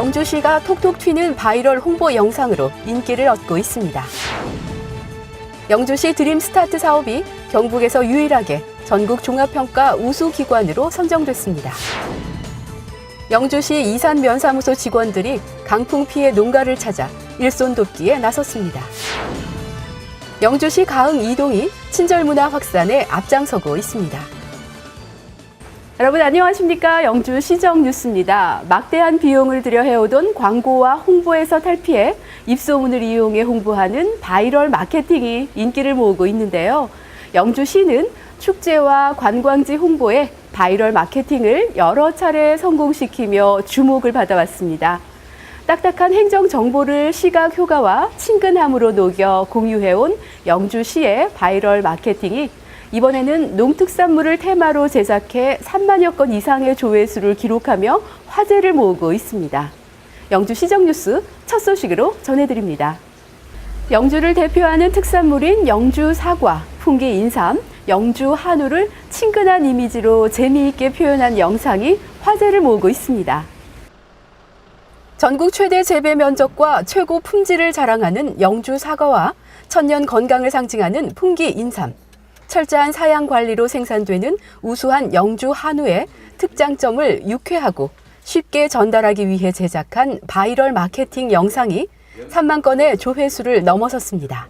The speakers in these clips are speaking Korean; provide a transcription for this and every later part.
영주시가 톡톡 튀는 바이럴 홍보 영상으로 인기를 얻고 있습니다. 영주시 드림 스타트 사업이 경북에서 유일하게 전국 종합평가 우수 기관으로 선정됐습니다. 영주시 이산 면사무소 직원들이 강풍 피해 농가를 찾아 일손 돕기에 나섰습니다. 영주시 가흥 이동이 친절 문화 확산에 앞장서고 있습니다. 여러분 안녕하십니까 영주 시정 뉴스입니다. 막대한 비용을 들여 해오던 광고와 홍보에서 탈피해 입소문을 이용해 홍보하는 바이럴 마케팅이 인기를 모으고 있는데요. 영주시는 축제와 관광지 홍보에 바이럴 마케팅을 여러 차례 성공시키며 주목을 받아왔습니다. 딱딱한 행정 정보를 시각 효과와 친근함으로 녹여 공유해온 영주시의 바이럴 마케팅이 이번에는 농특산물을 테마로 제작해 3만여 건 이상의 조회수를 기록하며 화제를 모으고 있습니다. 영주 시정뉴스 첫 소식으로 전해드립니다. 영주를 대표하는 특산물인 영주 사과, 풍기 인삼, 영주 한우를 친근한 이미지로 재미있게 표현한 영상이 화제를 모으고 있습니다. 전국 최대 재배 면적과 최고 품질을 자랑하는 영주 사과와 천년 건강을 상징하는 풍기 인삼, 철저한 사양 관리로 생산되는 우수한 영주 한우의 특장점을 유쾌하고 쉽게 전달하기 위해 제작한 바이럴 마케팅 영상이 3만 건의 조회수를 넘어섰습니다.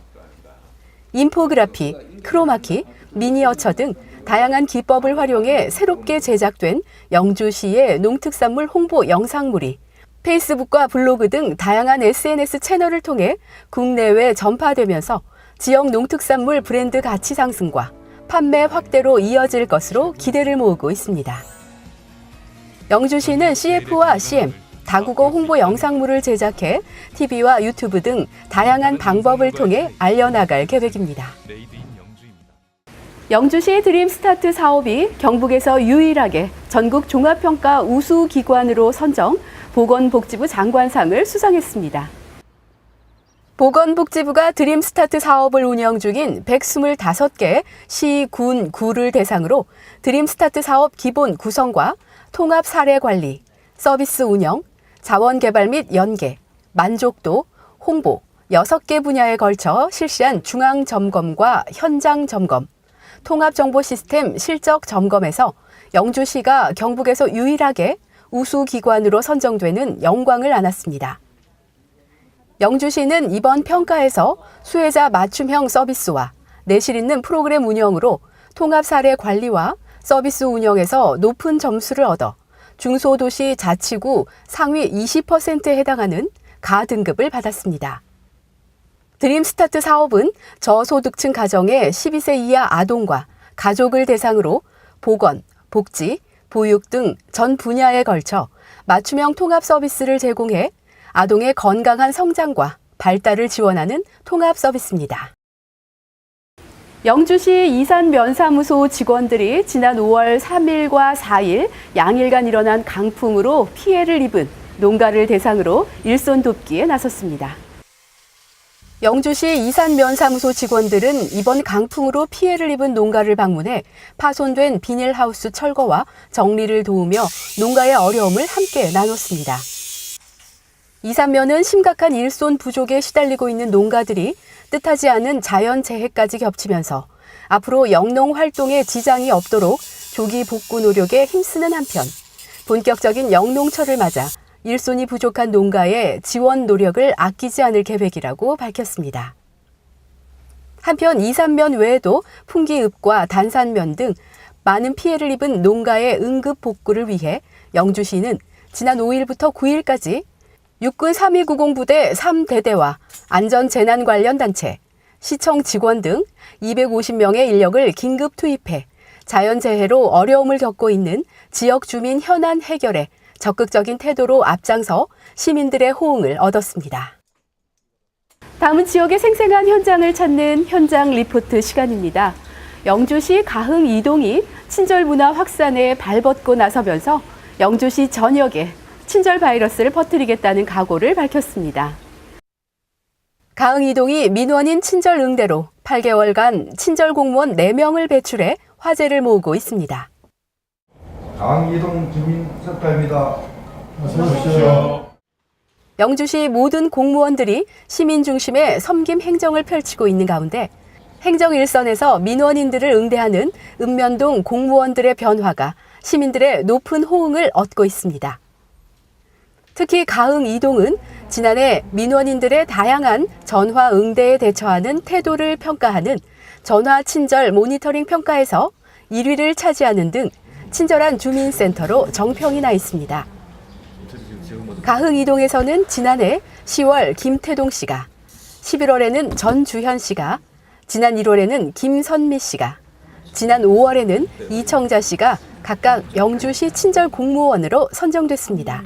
인포그래피, 크로마키, 미니어처 등 다양한 기법을 활용해 새롭게 제작된 영주시의 농특산물 홍보 영상물이 페이스북과 블로그 등 다양한 SNS 채널을 통해 국내외 전파되면서 지역 농특산물 브랜드 가치 상승과 판매 확대로 이어질 것으로 기대를 모으고 있습니다. 영주시는 CF와 CM, 다국어 홍보 영상물을 제작해 TV와 유튜브 등 다양한 방법을 통해 알려나갈 계획입니다. 영주시 드림 스타트 사업이 경북에서 유일하게 전국 종합평가 우수 기관으로 선정 보건복지부 장관상을 수상했습니다. 보건복지부가 드림 스타트 사업을 운영 중인 125개 시, 군, 구를 대상으로 드림 스타트 사업 기본 구성과 통합 사례 관리, 서비스 운영, 자원 개발 및 연계, 만족도, 홍보 6개 분야에 걸쳐 실시한 중앙 점검과 현장 점검, 통합 정보 시스템 실적 점검에서 영주시가 경북에서 유일하게 우수 기관으로 선정되는 영광을 안았습니다. 영주시는 이번 평가에서 수혜자 맞춤형 서비스와 내실 있는 프로그램 운영으로 통합 사례 관리와 서비스 운영에서 높은 점수를 얻어 중소도시 자치구 상위 20%에 해당하는 가등급을 받았습니다. 드림스타트 사업은 저소득층 가정의 12세 이하 아동과 가족을 대상으로 보건, 복지, 보육 등 전 분야에 걸쳐 맞춤형 통합 서비스를 제공해 아동의 건강한 성장과 발달을 지원하는 통합 서비스입니다. 영주시 이산 면사무소 직원들이 지난 5월 3일과 4일 양일간 일어난 강풍으로 피해를 입은 농가를 대상으로 일손 돕기에 나섰습니다. 영주시 이산면사무소 직원들은 이번 강풍으로 피해를 입은 농가를 방문해 파손된 비닐하우스 철거와 정리를 도우며 농가의 어려움을 함께 나눴습니다. 이산면은 심각한 일손 부족에 시달리고 있는 농가들이 뜻하지 않은 자연 재해까지 겹치면서 앞으로 영농 활동에 지장이 없도록 조기 복구 노력에 힘쓰는 한편 본격적인 영농철을 맞아 일손이 부족한 농가의 지원 노력을 아끼지 않을 계획이라고 밝혔습니다. 한편 이산면 외에도 풍기읍과 단산면 등 많은 피해를 입은 농가의 응급 복구를 위해 영주시는 지난 5일부터 9일까지 육군 3290 부대 3대대와 안전 재난 관련 단체, 시청 직원 등 250명의 인력을 긴급 투입해 자연재해로 어려움을 겪고 있는 지역 주민 현안 해결에 적극적인 태도로 앞장서 시민들의 호응을 얻었습니다. 다음은 지역의 생생한 현장을 찾는 현장 리포트 시간입니다. 영주시 가흥 이동이 친절 문화 확산에 발벗고 나서면서 영주시 전역에 친절 바이러스를 퍼뜨리겠다는 각오를 밝혔습니다. 가흥 이동이 민원인 친절 응대로 8개월간 친절 공무원 4명을 배출해 화제를 모으고 있습니다. 강이동 주민 센터입니다. 어서 오십시오. 영주시 모든 공무원들이 시민 중심의 섬김 행정을 펼치고 있는 가운데 행정 일선에서 민원인들을 응대하는 읍면동 공무원들의 변화가 시민들의 높은 호응을 얻고 있습니다. 특히 가흥 이동은 지난해 민원인들의 다양한 전화 응대에 대처하는 태도를 평가하는 전화 친절 모니터링 평가에서 1위를 차지하는 등 친절한 주민센터로 정평이 나 있습니다. 가흥 이동에서는 지난해 10월 김태동 씨가, 11월에는 전주현 씨가, 지난 1월에는 김선미 씨가, 지난 5월에는 이청자 씨가 각각 영주시 친절 공무원으로 선정됐습니다.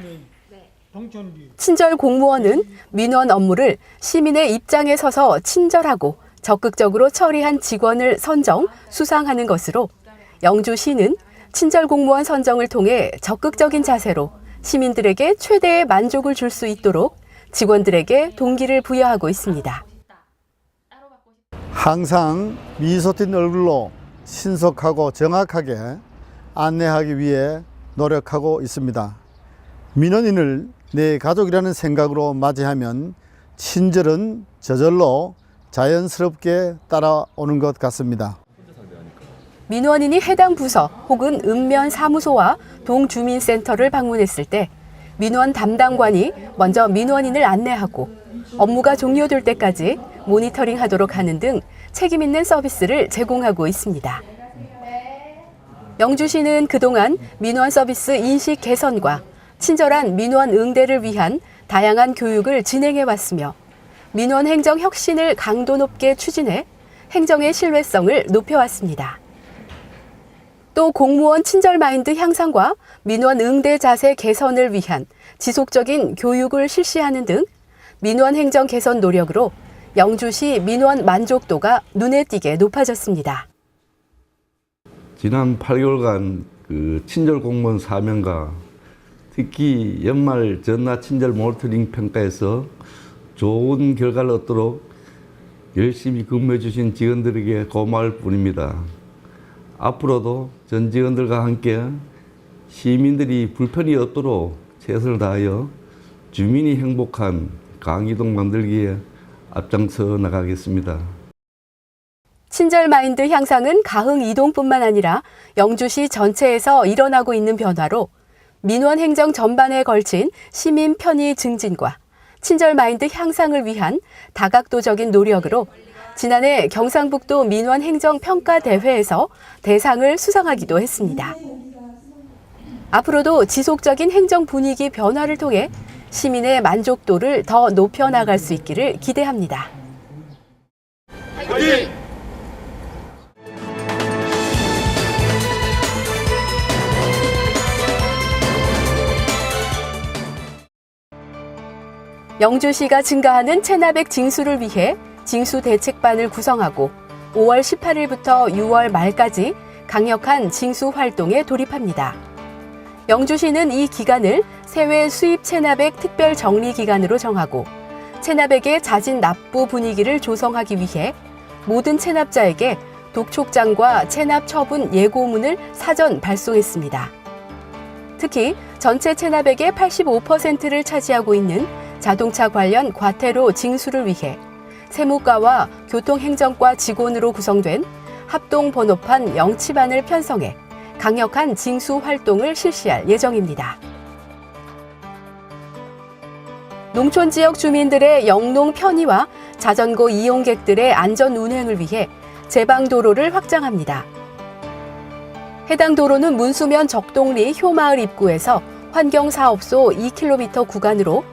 친절 공무원은 민원 업무를 시민의 입장에 서서 친절하고 적극적으로 처리한 직원을 선정, 수상하는 것으로 영주시는 친절 공무원 선정을 통해 적극적인 자세로 시민들에게 최대의 만족을 줄 수 있도록 직원들에게 동기를 부여하고 있습니다. 항상 미소 띤 얼굴로 신속하고 정확하게 안내하기 위해 노력하고 있습니다. 민원인을 내 가족이라는 생각으로 맞이하면 친절은 저절로 자연스럽게 따라오는 것 같습니다. 민원인이 해당 부서 혹은 읍면 사무소와 동주민센터를 방문했을 때 민원 담당관이 먼저 민원인을 안내하고 업무가 종료될 때까지 모니터링 하도록 하는 등 책임 있는 서비스를 제공하고 있습니다. 영주시는 그동안 민원 서비스 인식 개선과 친절한 민원 응대를 위한 다양한 교육을 진행해 왔으며 민원 행정 혁신을 강도 높게 추진해 행정의 신뢰성을 높여왔습니다. 또 공무원 친절 마인드 향상과 민원 응대 자세 개선을 위한 지속적인 교육을 실시하는 등 민원 행정 개선 노력으로 영주시 민원 만족도가 눈에 띄게 높아졌습니다. 지난 8개월간 그 친절 공무원 사명과 특히 연말 전화 친절 모니터링 평가에서 좋은 결과를 얻도록 열심히 근무해 주신 직원들에게 고마울 뿐입니다. 앞으로도 전 직원들과 함께 시민들이 불편이 없도록 최선을 다하여 주민이 행복한 강이동 만들기에 앞장서 나가겠습니다. 친절 마인드 향상은 가흥 이동뿐만 아니라 영주시 전체에서 일어나고 있는 변화로 민원 행정 전반에 걸친 시민 편의 증진과 친절 마인드 향상을 위한 다각도적인 노력으로 지난해 경상북도 민원 행정 평가 대회에서 대상을 수상하기도 했습니다. 앞으로도 지속적인 행정 분위기 변화를 통해 시민의 만족도를 더 높여 나갈 수 있기를 기대합니다. 영주시가 증가하는 체납액 징수를 위해 징수 대책반을 구성하고 5월 18일부터 6월 말까지 강력한 징수 활동에 돌입합니다. 영주시는 이 기간을 세외 수입 체납액 특별 정리 기간으로 정하고 체납액의 자진 납부 분위기를 조성하기 위해 모든 체납자에게 독촉장과 체납 처분 예고문을 사전 발송했습니다. 특히 전체 체납액의 85%를 차지하고 있는 자동차 관련 과태료 징수를 위해 세무과와 교통행정과 직원으로 구성된 합동 번호판 영치반을 편성해 강력한 징수 활동을 실시할 예정입니다. 농촌 지역 주민들의 영농 편의와 자전거 이용객들의 안전 운행을 위해 제방 도로를 확장합니다. 해당 도로는 문수면 적동리 효마을 입구에서 환경사업소 2km 구간으로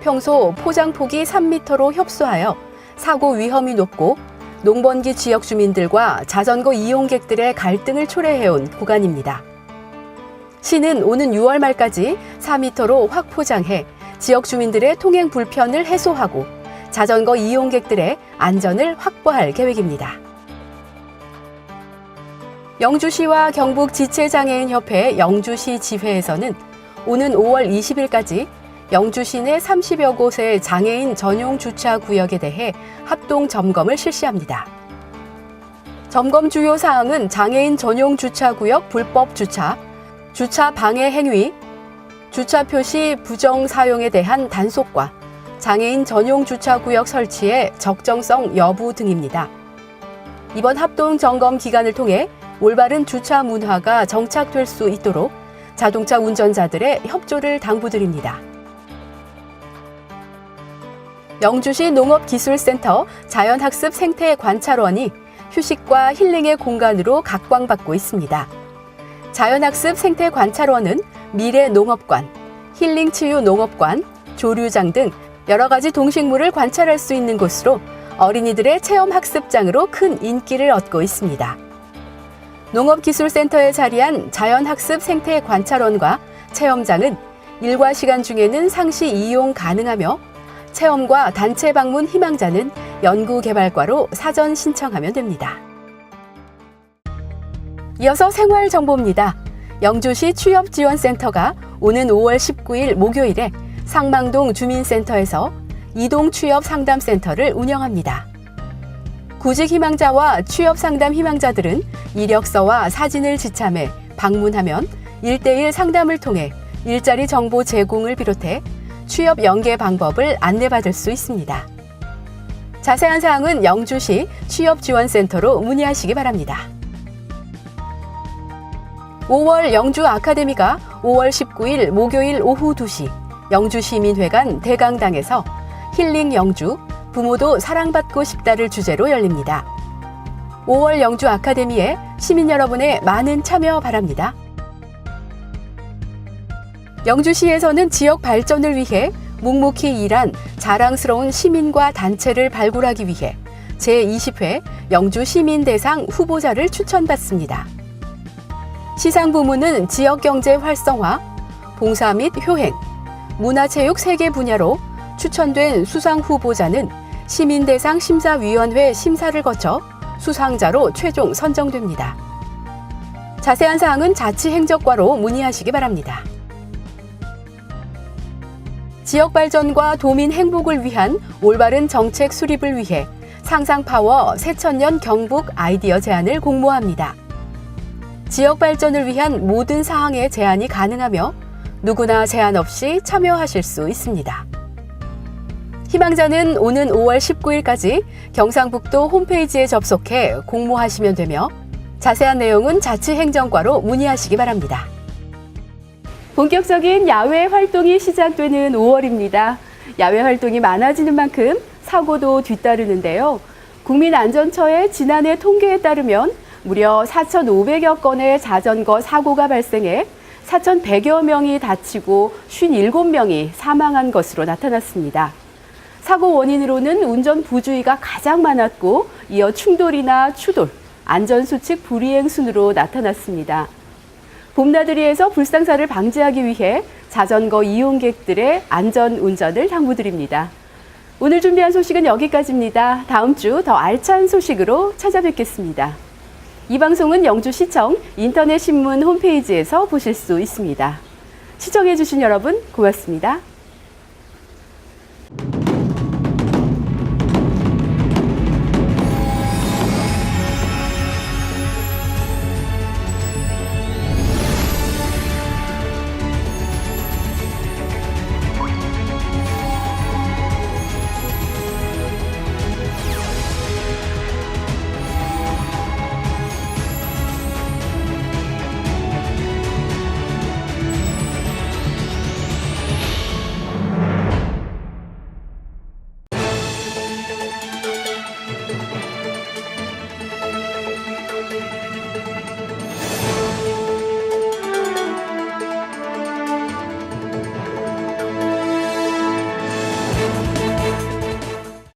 평소 포장 폭이 3m로 협소하여 사고 위험이 높고 농번기 지역 주민들과 자전거 이용객들의 갈등을 초래해온 구간입니다. 시는 오는 6월 말까지 4m로 확 포장해 지역 주민들의 통행 불편을 해소하고 자전거 이용객들의 안전을 확보할 계획입니다. 영주시와 경북 지체장애인협회 영주시 지회에서는 오는 5월 20일까지 영주 시 내 30여 곳의 장애인 전용 주차 구역에 대해 합동 점검을 실시합니다. 점검 주요 사항은 장애인 전용 주차 구역 불법 주차, 주차 방해 행위, 주차 표시 부정 사용에 대한 단속과 장애인 전용 주차 구역 설치의 적정성 여부 등입니다. 이번 합동 점검 기간을 통해 올바른 주차 문화가 정착될 수 있도록 자동차 운전자들의 협조를 당부드립니다. 영주시 농업기술센터 자연학습 생태관찰원이 휴식과 힐링의 공간으로 각광받고 있습니다. 자연학습 생태관찰원은 미래 농업관, 힐링치유 농업관, 조류장 등 여러 가지 동식물을 관찰할 수 있는 곳으로 어린이들의 체험 학습장으로 큰 인기를 얻고 있습니다. 농업기술센터에 자리한 자연학습 생태 관찰원과 체험장은 일과 시간 중에는 상시 이용 가능하며 체험과 단체 방문 희망자는 연구개발과로 사전 신청하면 됩니다. 이어서 생활 정보입니다. 영주시 취업지원센터가 오는 5월 19일 목요일에 상망동 주민센터에서 이동 취업 상담센터를 운영합니다. 구직 희망자와 취업 상담 희망자들은 이력서와 사진을 지참해 방문하면 1대1 상담을 통해 일자리 정보 제공을 비롯해 취업 연계 방법을 안내받을 수 있습니다. 자세한 사항은 영주시 취업지원센터로 문의하시기 바랍니다. 5월 영주 아카데미가 5월 19일 목요일 오후 2시 영주시민회관 대강당에서 힐링 영주 부모도 사랑받고 싶다를 주제로 열립니다. 5월 영주 아카데미에 시민 여러분의 많은 참여 바랍니다. 영주시에서는 지역 발전을 위해 묵묵히 일한 자랑스러운 시민과 단체를 발굴하기 위해 제20회 영주 시민대상 후보자를 추천받습니다. 시상 부문은 지역 경제 활성화, 봉사 및 효행, 문화체육 세 개 분야로 추천된 수상 후보자는 시민대상 심사위원회 심사를 거쳐 수상자로 최종 선정됩니다. 자세한 사항은 자치행정과로 문의하시기 바랍니다. 지역 발전과 도민 행복을 위한 올바른 정책 수립을 위해 상상 파워 새천년 경북 아이디어 제안을 공모합니다. 지역 발전을 위한 모든 사항에 제안이 가능하며 누구나 제한 없이 참여하실 수 있습니다. 희망자는 오는 5월 19일까지 경상북도 홈페이지에 접속해 공모하시면 되며 자세한 내용은 자치행정과로 문의하시기 바랍니다. 본격적인 야외 활동이 시작되는 5월입니다. 야외 활동이 많아지는 만큼 사고도 뒤따르는데요. 국민안전처의 지난해 통계에 따르면 무려 4,500여 건의 자전거 사고가 발생해 4,100여 명이 다치고 57명이 사망한 것으로 나타났습니다. 사고 원인으로는 운전 부주의가 가장 많았고 이어 충돌이나 추돌, 안전수칙 불이행 순으로 나타났습니다. 봄나들이에서 불상사를 방지하기 위해 자전거 이용객들의 안전 운전을 당부드립니다. 오늘 준비한 소식은 여기까지입니다. 다음 주 더 알찬 소식으로 찾아뵙겠습니다. 이 방송은 영주시청 인터넷 신문 홈페이지에서 보실 수 있습니다. 시청해주신 여러분 고맙습니다.